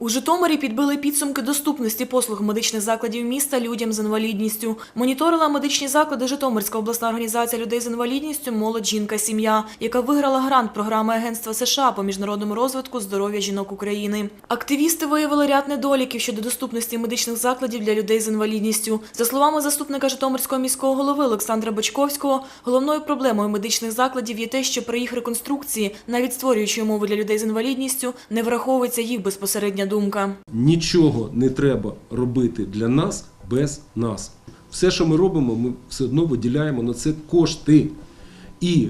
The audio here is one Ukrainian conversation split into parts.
У Житомирі підбили підсумки доступності послуг медичних закладів міста людям з інвалідністю. Моніторила медичні заклади Житомирська обласна організація людей з інвалідністю Молодь жінка сім'я, яка виграла грант програми Агентства США по міжнародному розвитку здоров'я жінок України. Активісти виявили ряд недоліків щодо доступності медичних закладів для людей з інвалідністю. За словами заступника Житомирського міського голови Олександра Бочковського, головною проблемою медичних закладів є те, що при їх реконструкції, навіть створюючи умови для людей з інвалідністю, не враховується їх безпосередня думка. Нічого не треба робити для нас без нас. Все, що ми робимо, ми все одно виділяємо на це кошти. І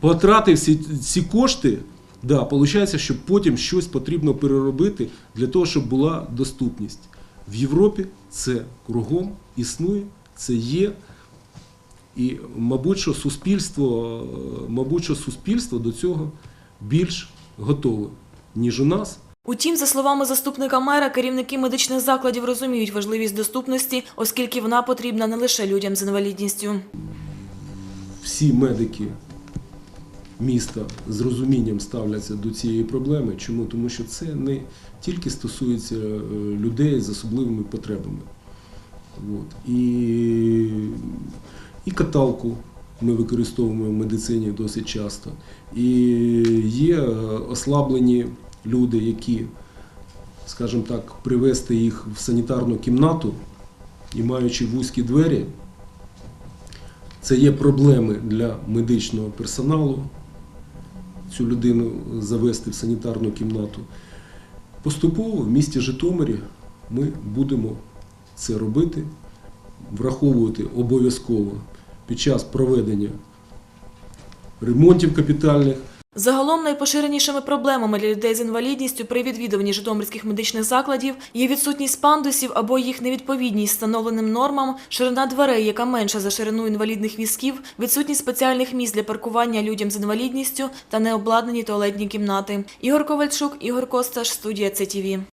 потративши ці кошти, да, виходить, що потім щось потрібно переробити для того, щоб була доступність. В Європі це кругом існує, це є. І, мабуть, що суспільство, мабуть, що суспільство до цього більш готове, ніж у нас. Утім, за словами заступника мера, керівники медичних закладів розуміють важливість доступності, оскільки вона потрібна не лише людям з інвалідністю. всі медики міста з розумінням ставляться до цієї проблеми. Чому? Тому що це не тільки стосується е, людей з особливими потребами. От. І, і каталку ми використовуємо в медицині досить часто. І є е, ослаблені люди, які, скажімо так, привести їх в санітарну кімнату і маючи вузькі двері, це є проблеми для медичного персоналу. Цю людину завести в санітарну кімнату. Поступово в місті Житомирі ми будемо це робити, враховувати обов'язково під час проведення ремонтів капітальних. Загалом найпоширенішими проблемами для людей з інвалідністю при відвідуванні житомирських медичних закладів є відсутність пандусів або їх невідповідність встановленим нормам, ширина дверей, яка менша за ширину інвалідних візків, відсутність спеціальних місць для паркування людям з інвалідністю та необладнані туалетні кімнати. Ігор Ковальчук, Ігор Косташ, студія ЦТВ.